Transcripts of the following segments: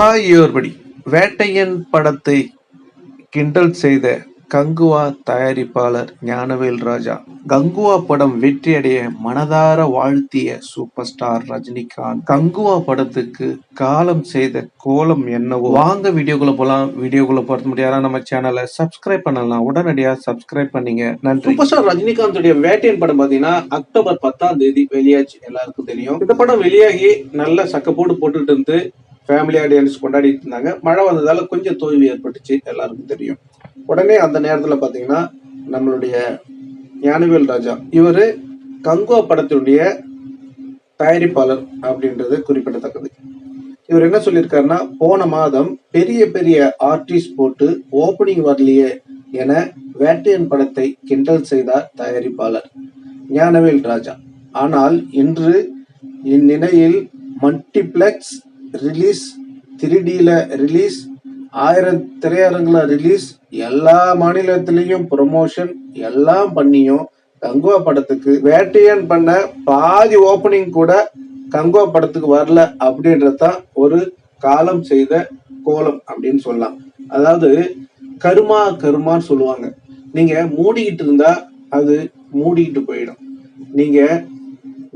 Hi Vettaiyan படத்தை கிண்டல் செய்த கங்குவா தயாரிப்பாளர் ஞானவேல் ராஜா கங்குவா படம் வெற்றியடைய மனதார வாழ்த்திய சூப்பர் ஸ்டார் ரஜினிகாந்த். கங்குவா படத்துக்கு காலம் செய்த கோலம் என்னவோ? வாங்க வீடியோக்குள்ள போலாம். வீடியோக்குள்ள போறது முடியாத நம்ம சேனலை சப்ஸ்கிரைப் பண்ணலாம். உடனடியா சப்ஸ்கிரைப் பண்ணீங்க. நன்றி. சூப்பர் ஸ்டார் ரஜினிகாந்துடைய வேட்டையன் படம் பாத்தீங்கன்னா அக்டோபர் பத்தாம் தேதி வெளியாச்சு. எல்லாருக்கும் தெரியும். இந்த படம் வெளியாகி நல்ல சக்கப்போடு போட்டுட்டு இருந்து ஃபேமிலி ஆடியன்ஸ் கொண்டாடிட்டு இருந்தாங்க மழை வந்ததால கொஞ்சம் தோல்வி ஏற்பட்டுச்சு எல்லாருக்கும் தெரியும். உடனே அந்த நேரத்தில் பார்த்தீங்கன்னா நம்மளுடைய ஞானவேல் ராஜா இவர் கங்குவா படத்தினுடைய தயாரிப்பாளர் அப்படின்றது குறிப்பிடத்தக்கது. இவர் என்ன சொல்லியிருக்காருன்னா போன மாதம் பெரிய பெரிய ஆர்டிஸ்ட் போட்டு ஓப்பனிங் வரலையே என வேட்டையன் படத்தை கிண்டல் செய்தார் தயாரிப்பாளர் ஞானவேல் ராஜா. ஆனால் இன்று இந்நிலையில் மல்டிப்ளெக்ஸ் ரிலீஸ் த்ரீடியில் ரிலீஸ் ஆயிரம் திரையரங்குல ரிலீஸ் எல்லா மாநிலத்திலையும் ப்ரொமோஷன் எல்லாம் பண்ணியும் கங்குவா படத்துக்கு வேட்டையன் பண்ண பாதி ஓப்பனிங் கூட கங்குவா படத்துக்கு வரல அப்படின்றது தான் ஒரு காலம் செய்த கோலம் அப்படின்னு சொல்லலாம். அதாவது கருமா கருமான்னு சொல்லுவாங்க. நீங்க மூடிக்கிட்டு இருந்தா அது மூடிக்கிட்டு போயிடும். நீங்க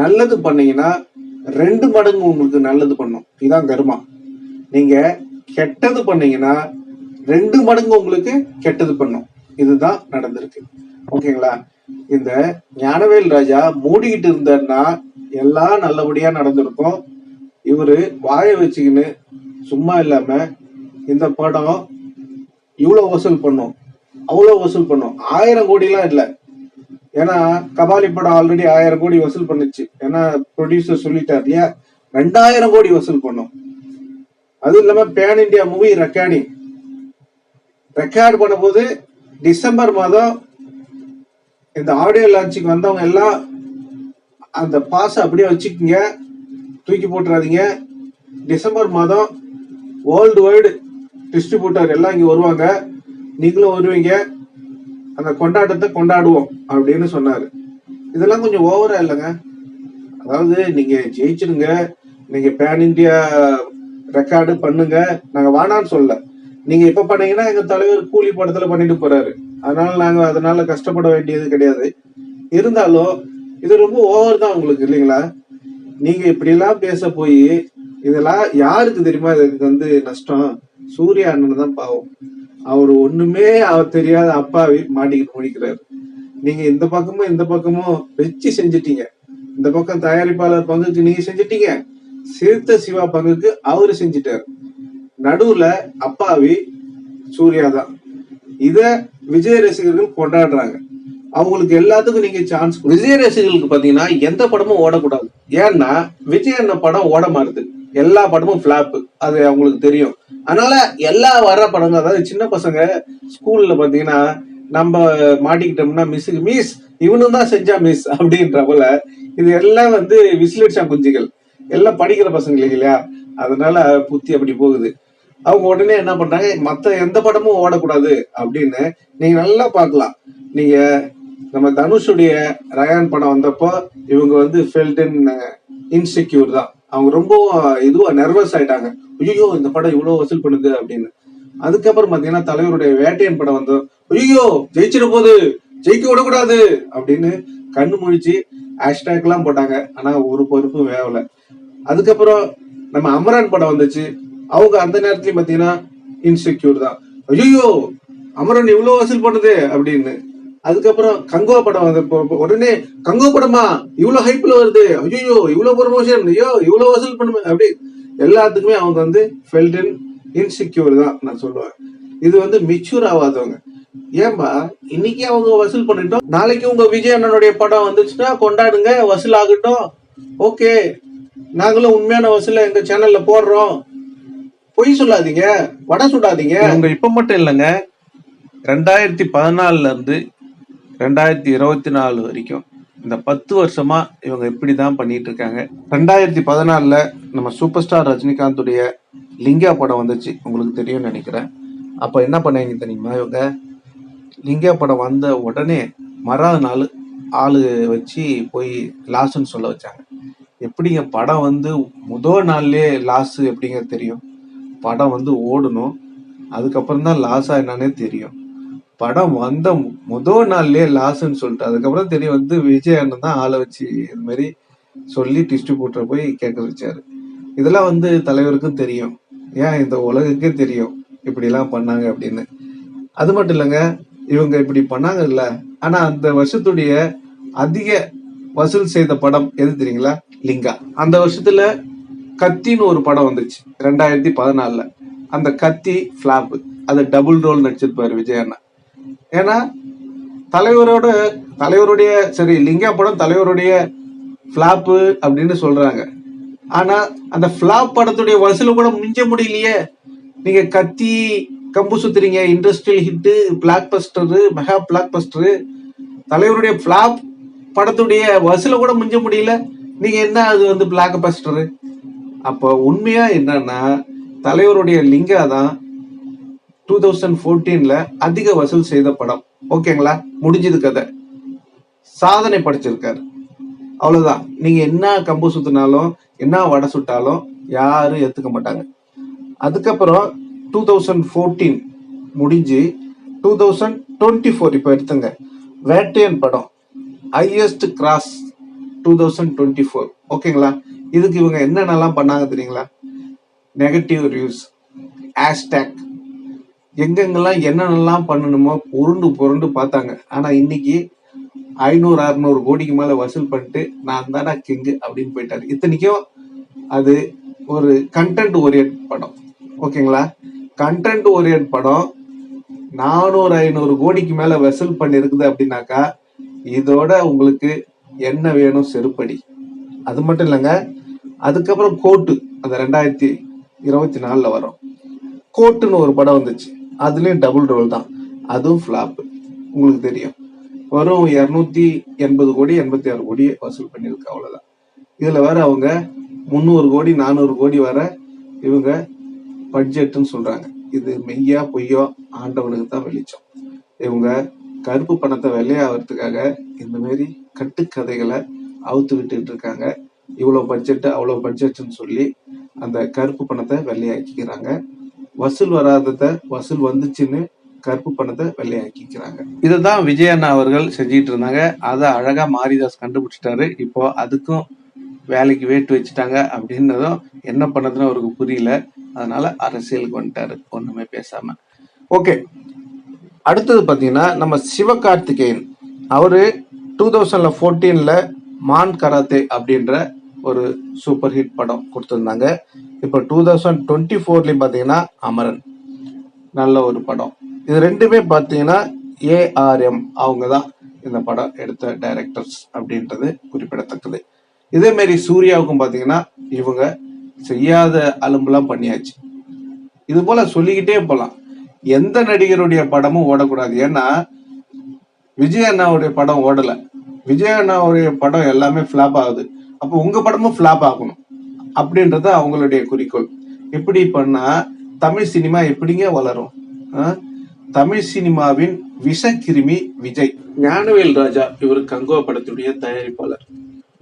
நல்லது பண்ணீங்கன்னா ரெண்டு மடங்கு உங்களுக்கு நல்லது பண்ணும். இதுதான் கருமா. நீங்க கெட்டது பண்ணீங்கன்னா ரெண்டு மடங்கு உங்களுக்கு கெட்டது பண்ணும். இதுதான் நடந்திருக்கு. ஓகேங்களா? இந்த ஞானவேல் ராஜா மூடிக்கிட்டு இருந்தாருன்னா எல்லாம் நல்லபடியா நடந்திருக்கும். இவரு வாய வச்சுக்கின்னு சும்மா இல்லாம இந்த படம் இவ்வளவு வசூல் பண்ணும். அவ்வளவு வசூல் பண்ணும். ஆயிரம் கோடிலாம் இல்லை. ஏன்னா கபாலி படம் ஆல்ரெடி ஆயிரம் கோடி வசூல் பண்ணுச்சு. ஏன்னா ப்ரொடியூசர் சொல்லிட்டார் இல்லையா? ரெண்டாயிரம் கோடி வசூல் பண்ணும். அதுவும் இல்லாம pan India movie recording record பண்ணும்போது டிசம்பர் மாதம் இந்த ஆடியோ லான்ச்சுக்கு வந்தவங்க எல்லாம் அந்த பாஸ் அப்படியே வச்சுக்கோங்க. தூக்கி போட்டுறாதீங்க. டிசம்பர் மாதம் வேர்ல்டு வைடு டிஸ்ட்ரிபியூட்டர் எல்லாம் இங்க வருவாங்க. நீங்களும் வருவீங்க. அந்த கொண்டாட்டத்தை கொண்டாடுவோம் அப்படின்னு சொன்னாரு. இதெல்லாம் கொஞ்சம் ஓவரா இல்லைங்க. அதாவது நீங்க ஜெயிச்சிருங்க நீங்க பேன் இந்தியா ரெக்கார்டு பண்ணுங்க. நாங்க வேணான்னு சொல்லல. நீங்க இப்ப பண்ணீங்கன்னா எங்க தலைவர் கூலி படத்துல பண்ணிட்டு போறாரு. அதனால நாங்க அதனால கஷ்டப்பட வேண்டியது கிடையாது. இருந்தாலும் இது ரொம்ப ஓவர் தான் உங்களுக்கு இல்லைங்களா? நீங்க இப்படி எல்லாம் பேச போய் இதெல்லாம் யாருக்கு தெரியுமா? இதுக்கு வந்து நஷ்டம். சூர்யா அண்ணன் தான் பாவம். அவர் ஒண்ணுமே அவர் தெரியாத அப்பாவி மாட்டிக்கிட்டு முடிக்கிறாரு. நீங்க இந்த பக்கமும் இந்த பக்கமும் வச்சு செஞ்சிட்டீங்க. இந்த பக்கம் தயாரிப்பாளர் பங்குக்கு நீங்க செஞ்சிட்டீங்க. சிறுத்த சிவா பங்குக்கு அவரு செஞ்சிட்டாரு. நடுவுல அப்பாவி சூர்யா தான். இத விஜய் ரசிகர்கள் கொண்டாடுறாங்க. அவங்களுக்கு எல்லாத்துக்கும் நீங்க சான்ஸ் விஜய் ரசிகர்களுக்கு பாத்தீங்கன்னா எந்த படமும் ஓடக்கூடாது. ஏன்னா விஜய் அண்ணன் படம் ஓட மாறுது எல்லா படமும் பிளாப் அது அவங்களுக்கு தெரியும். அதனால எல்லா வர்ற படங்கள் அதாவது சின்ன பசங்க ஸ்கூல்ல பாத்தீங்கன்னா நம்ம மாட்டிக்கிட்டோம்னா மிஸ் மிஸ் இவனும் தான் செஞ்சா மிஸ் அப்படின்ற போல இது எல்லாம் வந்து விசிலடிச்சா குஞ்சுகள். எல்லாம் படிக்கிற பசங்க இல்லையா? அதனால புத்தி அப்படி போகுது. அவங்க உடனே என்ன பண்றாங்க மத்த எந்த படமும் ஓடக்கூடாது அப்படின்னு நீங்க நல்லா பார்க்கலாம். நீங்க நம்ம தனுஷுடைய ரயான் படம் வந்தப்போ இவங்க வந்து ஃபெல்டன் இன்செக்யூர் uh, தான். அவங்க ரொம்ப இதுவா நர்வஸ் ஆயிட்டாங்க. ஐயோ இந்த படம் இவ்வளவு வசூல் பண்ணுது அப்படின்னு. அதுக்கப்புறம் பாத்தீங்கன்னா தலைவருடைய வேட்டையன் படம் வந்தோம். ஐயோ ஜெயிச்சிட போகுது. ஜெயிக்க விடக்கூடாது அப்படின்னு கண்ணு முழிச்சு ஹேஷ்டேக் எல்லாம் போட்டாங்க. ஆனா ஒரு பொறுப்பும் வேவல. அதுக்கப்புறம் நம்ம அமரன் படம் வந்துச்சு. அவங்க அந்த நேரத்துலயும் பாத்தீங்கன்னா இன்செக்யூர் தான். ஐயோ அமரன் இவ்வளவு வசூல் பண்ணுது அப்படின்னு. அதுக்கப்புறம் கங்கோ படம் வந்து உடனே கங்கோ படமா? இவ்வளவு ஹைப்ல வருது. ஐயோ இவ்வளவு ப்ரொமோஷன் ஐயோ இவ்வளவு வசூல் பண்ணுமே. அப்படி எல்லாத்துக்குமே அவங்க வந்து ஃபெல்டன் இன்செக்யூர் தான் நான் சொல்லுவேன். இது வந்து மெச்சூர் ஆகாதவங்க. ஏன்பா இன்னைக்கு அவங்க வசூல் பண்ணிட்டோம். நாளைக்கு உங்க விஜய் அண்ணனுடைய படம் வந்துச்சுன்னா கொண்டாடுங்க வசூல் ஆகட்டும். ஓகே. நாங்களும் உண்மையான வசூல எங்க சேனல்ல போடுறோம். பொய் சொல்லாதீங்க. வடை சுடாதீங்க. இவங்க இப்ப மட்டும் இல்லைங்க. ரெண்டாயிரத்தி பதினாலுல இருந்து ரெண்டாயிரத்தி இருபத்தி நாலு வரைக்கும். இந்த பத்து வருஷமா இவங்க இப்படிதான் பண்ணிட்டு இருக்காங்க ரெண்டாயிரத்தி பதினாலில் நம்ம சூப்பர் ஸ்டார் ரஜினிகாந்துடைய லிங்கா படம் வந்துச்சு. உங்களுக்கு தெரியும்னு நினைக்கிறேன். அப்போ என்ன பண்ணாங்க தெரியுமா இவங்க? லிங்கா படம் வந்த உடனே மறாவது நாள் ஆளு வச்சு போய் லாஸ்ன்னு சொல்ல வச்சாங்க. எப்படிங்க படம் வந்து முதல் நாள்லயே லாஸ் எப்படிங்க தெரியும்? படம் வந்து ஓடணும். அதுக்கப்புறம் தான் லாஸா என்னன்னே தெரியும். படம் வந்த முதல் நாள்லயே லாஸ்ன்னு சொல்லிட்டு அதுக்கப்புறம் தெரிய வந்து விஜய் அண்ணன் தான் ஆளை வச்சு இது மாதிரி சொல்லி டிஸ்ட்ரிபியூட்டர் போய் கேட்க வச்சாரு. இதெல்லாம் வந்து தலைவருக்கும் தெரியும். ஏன் இந்த உலகுக்கே தெரியும் இப்படிலாம் பண்ணாங்க அப்படின்னு. அது மட்டும் இல்லைங்க இவங்க இப்படி பண்ணாங்க இல்ல ஆனா அந்த வருஷத்துடைய அதிக வசூல் செய்த படம் எது தெரியுங்களா? லிங்கா. அந்த வருஷத்துல கத்தின்னு ஒரு படம் வந்துச்சு ரெண்டாயிரத்தி பதினாலுல. அந்த கத்தி ஃபிளாப் அது டபுள் ரோல் நடிச்சிருப்பாரு விஜய் அண்ணா ஏன்னா தலைவரோட தலைவருடைய சரி லிங்கா படம் தலைவருடைய ஃப்ளாப்பு அப்படின்னு சொல்றாங்க. ஆனா அந்த ஃப்ளாப் படத்துடைய வசூல் கூட மிஞ்ச முடியலையே. நீங்க கத்தி கம்பு சுத்துறீங்க industrial hit blockbuster mega blockbuster தலைவருடைய ஃப்ளாப் படத்துடைய வசூல கூட மிஞ்ச முடியல. நீங்க என்ன அது வந்து பிளாக் பஸ்டரு அப்போ உண்மையா என்னன்னா தலைவருடைய லிங்கா தான் டூ தௌசண்ட் ஃபோர்டீன்ல அதிக வசூல் செய்த படம். ஓகேங்களா? முடிஞ்சது கதை. சாதனை படைச்சிருக்காரு. அவ்வளவுதான். நீங்க என்ன கம்பு சுத்தினாலும் என்ன வடை சுட்டாலும் யாரும் ஏத்துக்க மாட்டாங்க. அதுக்கப்புறம் டூ தௌசண்ட் ஃபோர்டீன் முடிஞ்சு டூ தௌசண்ட் டுவெண்ட்டி ஃபோர் இப்போ எடுத்துங்க. வேட்டையன் படம். Highest gross two thousand twenty four ஓகேங்களா? இதுக்கு இவங்க என்னென்னலாம் பண்ணாங்க தெரியுங்களா? நெகட்டிவ் ரிவ்யூஸ் ஹேஷ்டேக் எங்கெங்கெல்லாம் என்னென்னலாம் பண்ணணுமோ புருண்டு புரண்டு பார்த்தாங்க. ஆனா இன்னைக்கு ஐநூறு அறுநூறு கோடிக்கு மேல வசூல் பண்ணிட்டு நான் தானே கிங்கு அப்படின்னு போயிட்டாரு. இத்தனைக்கும் அது ஒரு கண்டென்ட் ஓரியன்ட் படம். ஓகேங்களா? கண்டென்ட் ஓரியன்ட் படம் நானூறு ஐநூறு கோடிக்கு மேல வசூல் பண்ணிருக்குது அப்படின்னாக்கா இதோட உங்களுக்கு என்ன வேணும் செருப்படி. அது மட்டும் இல்லைங்க அதுக்கப்புறம் கோட்டு. அந்த ரெண்டாயிரத்தி இருபத்தி நாலுல வரும். கோட்டுன்னு ஒரு படம் வந்துச்சு. அதுலேயும் டபுள் ரோல் தான். அதுவும் ஃப்ளாப்பு உங்களுக்கு தெரியும். வரும் இரநூத்தி எண்பது கோடி எண்பத்தி ஆறு கோடி வசூல் பண்ணியிருக்கு அவ்வளோதான் இதில் வேற அவங்க முந்நூறு கோடி நானூறு கோடி வர இவங்க பட்ஜெட்டுன்னு சொல்கிறாங்க இது மெய்யா பொய்யோ ஆண்டவனுக்கு தான் வெளிச்சம். இவங்க கருப்பு பணத்தை வெள்ளையாகிறதுக்காக இந்த மாரி கட்டுக்கதைகளை அவுத்து விட்டுட்டு இருக்காங்க. இவ்வளோ பட்ஜெட்டு அவ்வளோ பட்ஜெட்டுன்னு சொல்லி அந்த கருப்பு பணத்தை வெள்ளையாக்கிக்கிறாங்க. வசூல் வராதத வசூல் வந்துச்சுன்னு கருப்பு பணத்தை வெள்ளையாக்கிக்கிறாங்க. இதுதான் விஜய் அண்ணா அவர்கள் செஞ்சிட்டு இருந்தாங்க. அதை அழகா மாரிதாஸ் கண்டுபிடிச்சிட்டாரு. இப்போ அதுக்கும் வேலைக்கு வேட்டு வச்சுட்டாங்க அப்படின்னதும் என்ன பண்ணதுன்னு அவருக்கு புரியல. அதனால அரசியலுக்கு வந்துட்டாரு. ஒண்ணுமே பேசாம. ஓகே. அடுத்தது பார்த்தீங்கன்னா நம்ம சிவகார்த்திகேயன். அவரு டூ தௌசண்ட்ல ஃபோர்டீன்ல மான் கராத்தே அப்படின்ற ஒரு சூப்பர் ஹிட் படம் கொடுத்துருந்தாங்க. இப்போ டூ தௌசண்ட் டுவெண்ட்டி ஃபோர்லேயும் பார்த்தீங்கன்னா அமரன். நல்ல ஒரு படம். இது ரெண்டுமே பார்த்தீங்கன்னா ஏஆர்எம் அவங்க தான் இந்த படம் எடுத்த டைரக்டர்ஸ் அப்படின்றது குறிப்பிடத்தக்கது. இதே மாதிரி சூர்யாவுக்கும் பார்த்தீங்கன்னா இவங்க செய்யாத அலும்புலாம் பண்ணியாச்சு. இது போல சொல்லிக்கிட்டே போகலாம் எந்த நடிகருடைய படமும் ஓடக்கூடாது. ஏன்னா விஜய் அண்ணாவுடைய படம் ஓடலை. விஜய் அண்ணாவுடைய படம் எல்லாமே ஃப்ளாப் ஆகுது. அப்போ உங்கள் படமும் ஃப்ளாப் ஆகணும். அப்படின்றது அவங்களுடைய குறிக்கோள். இப்படி பண்ணா தமிழ் சினிமா எப்படிங்க வளரும்? தமிழ் சினிமாவின் விஷக்கிருமி விஜய். ஞானவேல் ராஜா இவர் கங்கோ படத்துடைய தயாரிப்பாளர்.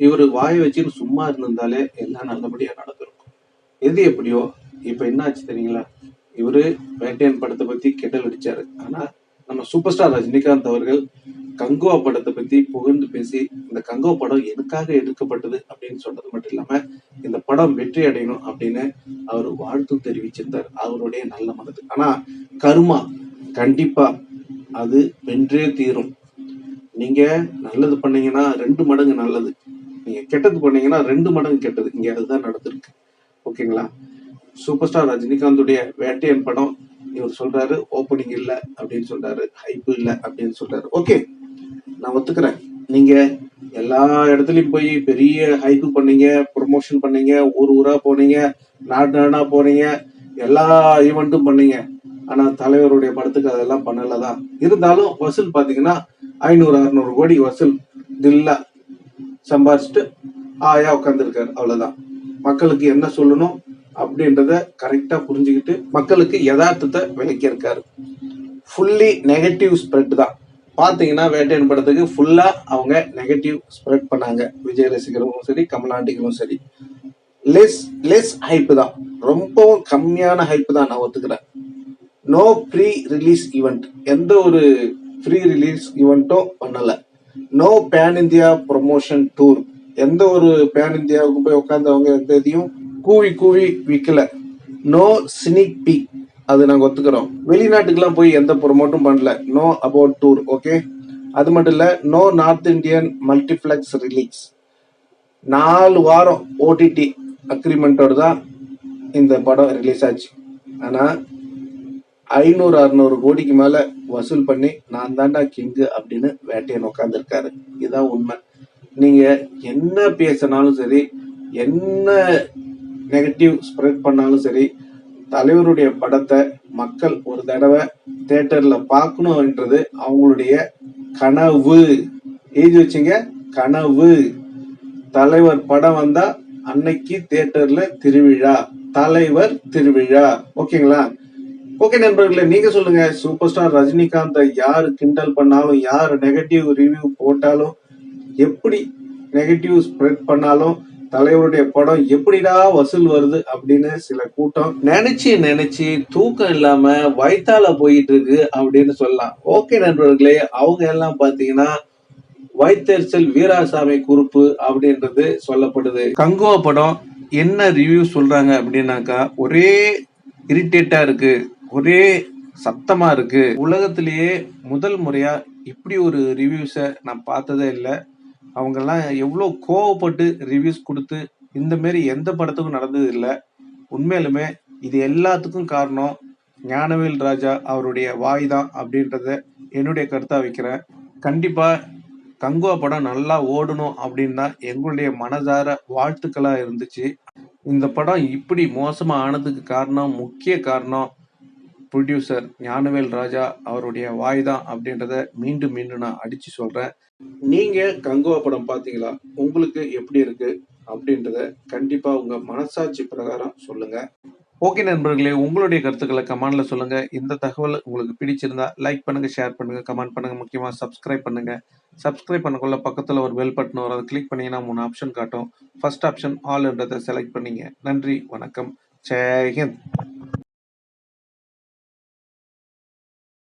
இவர் வாய் வச்சுன்னு சும்மா இருந்திருந்தாலே எல்லாம் நல்லபடியா நடந்திருக்கும். எது எப்படியோ இப்ப என்ன ஆச்சு தெரியுங்களா? இவரு வேட்டையன் படத்தை பத்தி கெட்டல் அடிச்சாரு. ஆனா நம்ம சூப்பர் ஸ்டார் ரஜினிகாந்த் அவர்கள் கங்குவா படத்தை பத்தி புகழ்ந்து பேசி இந்த கங்குவா படம் எதுக்காக எடுக்கப்பட்டது அப்படின்னு சொன்னது மட்டும் இல்லாம இந்த படம் வெற்றி அடையணும் அப்படின்னு அவர் வாழ்த்தும் தெரிவிச்சிருந்தார். அவருடைய நல்ல மனது ஆனா கருமா கண்டிப்பா அது வென்றே தீரும். நீங்க நல்லது பண்ணீங்கன்னா ரெண்டு மடங்கு நல்லது. நீங்க கெட்டது பண்ணீங்கன்னா ரெண்டு மடங்கு கெட்டது. இங்க அதுதான் நடந்திருக்கு. ஓகேங்களா? சூப்பர் ஸ்டார் ரஜினிகாந்துடைய வேட்டையன் படம் இவர் சொல்றாரு ஓப்பனிங் இல்லை அப்படின்னு சொல்றாரு ஹைப்பு இல்லை அப்படின்னு சொல்றாரு. ஓகே. நான் ஒத்துக்கிறேன். நீங்க எல்லா இடத்துலயும் போய் பெரிய ஹைப்பு பண்ணீங்க ப்ரொமோஷன் பண்ணீங்க ஊர் ஊரா போனீங்க நாடு நாடா போனீங்க எல்லா ஈவெண்ட்டும் பண்ணீங்க. ஆனா தலைவருடைய படத்துக்கு அதெல்லாம் பண்ணலதான் இருந்தாலும் வசூல் பாத்தீங்கன்னா ஐநூறு அறுநூறு கோடி வசூல் தில்லா சம்பாரிச்சுட்டு ஆயா உட்காந்துருக்காரு அவ்வளவுதான். மக்களுக்கு என்ன சொல்லணும் அப்படின்றத கரெக்டா புரிஞ்சுக்கிட்டு மக்களுக்கு யதார்த்தத்தை விளக்கியிருக்காரு. ஃபுல்லி நெகட்டிவ் ஸ்ப்ரெட் தான். பார்த்தீங்கன்னா வேட்டையன் படத்துக்கு ஃபுல்லா அவங்க நெகட்டிவ் ஸ்ப்ரெட் பண்ணாங்க. விஜய் ரசிகர்களும் சரி கமலாண்டிகளும் சரி. லெஸ் லெஸ் ஹைப் தான். ரொம்பவும் கம்மியான ஹைப் தான் நான் ஒத்துக்கிறேன். நோ ப்ரீ ரிலீஸ் ஈவெண்ட் எந்த ஒரு ப்ரீ ரிலீஸ் ஈவெண்ட்டும் பண்ணல. No pan India promotion tour எந்த ஒரு பேன் இந்தியாவுக்கு போய் உட்காந்தவங்க எந்த இதையும் கூவி கூவி விற்கல நோ சினிக் பீக் அது நாங்கள் ஒத்துக்கிறோம். வெளிநாட்டுக்கெல்லாம் போய் எந்த ப்ரொமோட்டும் பண்ணல. நோ அபவுட் டூர் ஓகே அது மட்டும் இல்லை no north Indian multiplex release நாலு வாரம் ஓடிடி அக்ரிமெண்ட்டோடு தான் இந்த படம் ரிலீஸ் ஆச்சு. ஆனால் ஐநூறு அறுநூறு கோடிக்கு மேலே வசூல் பண்ணி நான் தாண்டா கிங்கு அப்படின்னு வேட்டையன் உட்காந்துருக்காரு இதுதான் உண்மை. நீங்கள் என்ன பேசினாலும் சரி என்ன நெகட்டிவ் ஸ்ப்ரெட் பண்ணாலும் சரி தலைவருடைய படத்தை மக்கள் ஒரு தடவை தேட்டர்ல பார்க்கணும்ன்றது அவங்களுடைய கனவு. எழுதி வச்சுங்க கனவு. தலைவர் படம் வந்தா அன்னைக்கு தேட்டர்ல திருவிழா. தலைவர் திருவிழா. ஓகேங்களா? ஓகே நண்பர்களே நீங்க சொல்லுங்க. சூப்பர் ஸ்டார் ரஜினிகாந்தை யாரு கிண்டல் பண்ணாலும் யார் நெகட்டிவ் ரிவ்யூ போட்டாலும் எப்படி நெகட்டிவ் ஸ்ப்ரெட் பண்ணாலும் தலைவருடைய படம் எப்படிடா வசூல் வருது அப்படின்னு சில கூட்டம் நினைச்சு நினைச்சு தூக்கம் இல்லாம வயிற்றால போயிட்டு இருக்கு அப்படின்னு சொல்லலாம். ஓகே நண்பர்களே அவங்க எல்லாம் பாத்தீங்கன்னா வைத்தெரிச்சல் வீராசாமி குறிப்பு அப்படின்றது சொல்லப்படுது. கங்குவா படம் என்ன ரிவ்யூ சொல்றாங்க அப்படின்னாக்கா ஒரே இரிட்டேட்டா இருக்கு ஒரே சத்தமா இருக்கு. உலகத்திலேயே முதல் முறையா இப்படி ஒரு ரிவ்யூஸை நான் பார்த்ததே இல்லை. அவங்கெல்லாம் எவ்வளோ கோவப்பட்டு ரிவ்யூஸ் கொடுத்து இந்த மாரி எந்த படத்துக்கும் நடந்தது இல்லை. உண்மையிலுமே இது எல்லாத்துக்கும் காரணம் ஞானவேல் ராஜா அவருடைய வாய் தான் அப்படின்றத என்னுடைய கருத்தாக வைக்கிறேன். கண்டிப்பாக கங்குவா படம் நல்லா ஓடணும் அப்படின்னு தான் எங்களுடைய மனதார வாழ்த்துக்களாக இருந்துச்சு. இந்த படம் இப்படி மோசமாக ஆனதுக்கு காரணம் முக்கிய காரணம் ப்ரொடியூசர் ஞானவேல் ராஜா அவருடைய வாய் தான் அப்படின்றத மீண்டும் மீண்டும் நான் அடித்து சொல்கிறேன் நீங்க கங்குவா படம் பாத்தீங்களா? உங்களுக்கு எப்படி இருக்கு? அப்படின்றத கண்டிப்பா உங்க மனசாட்சி பிரகாரம் சொல்லுங்க. ஓகே நண்பர்களே உங்களுடைய கருத்துக்களை கமெண்ட்ல சொல்லுங்க. இந்த தகவல் உங்களுக்கு பிடிச்சிருந்தா லைக் பண்ணுங்க ஷேர் பண்ணுங்க கமெண்ட் பண்ணுங்க முக்கியமா சப்ஸ்கிரைப் பண்ணுங்க. சப்ஸ்கிரைப் பண்ணக்குள்ள பக்கத்துல ஒரு பெல் பட்டன் வரும் அதை கிளிக் பண்ணீங்கன்னா மூணு ஆப்ஷன் காட்டும். ஃபர்ஸ்ட் ஆப்ஷன் ஆல்ன்றதை செலக்ட் பண்ணீங்க. நன்றி வணக்கம். ஜெய்ஹிந்த்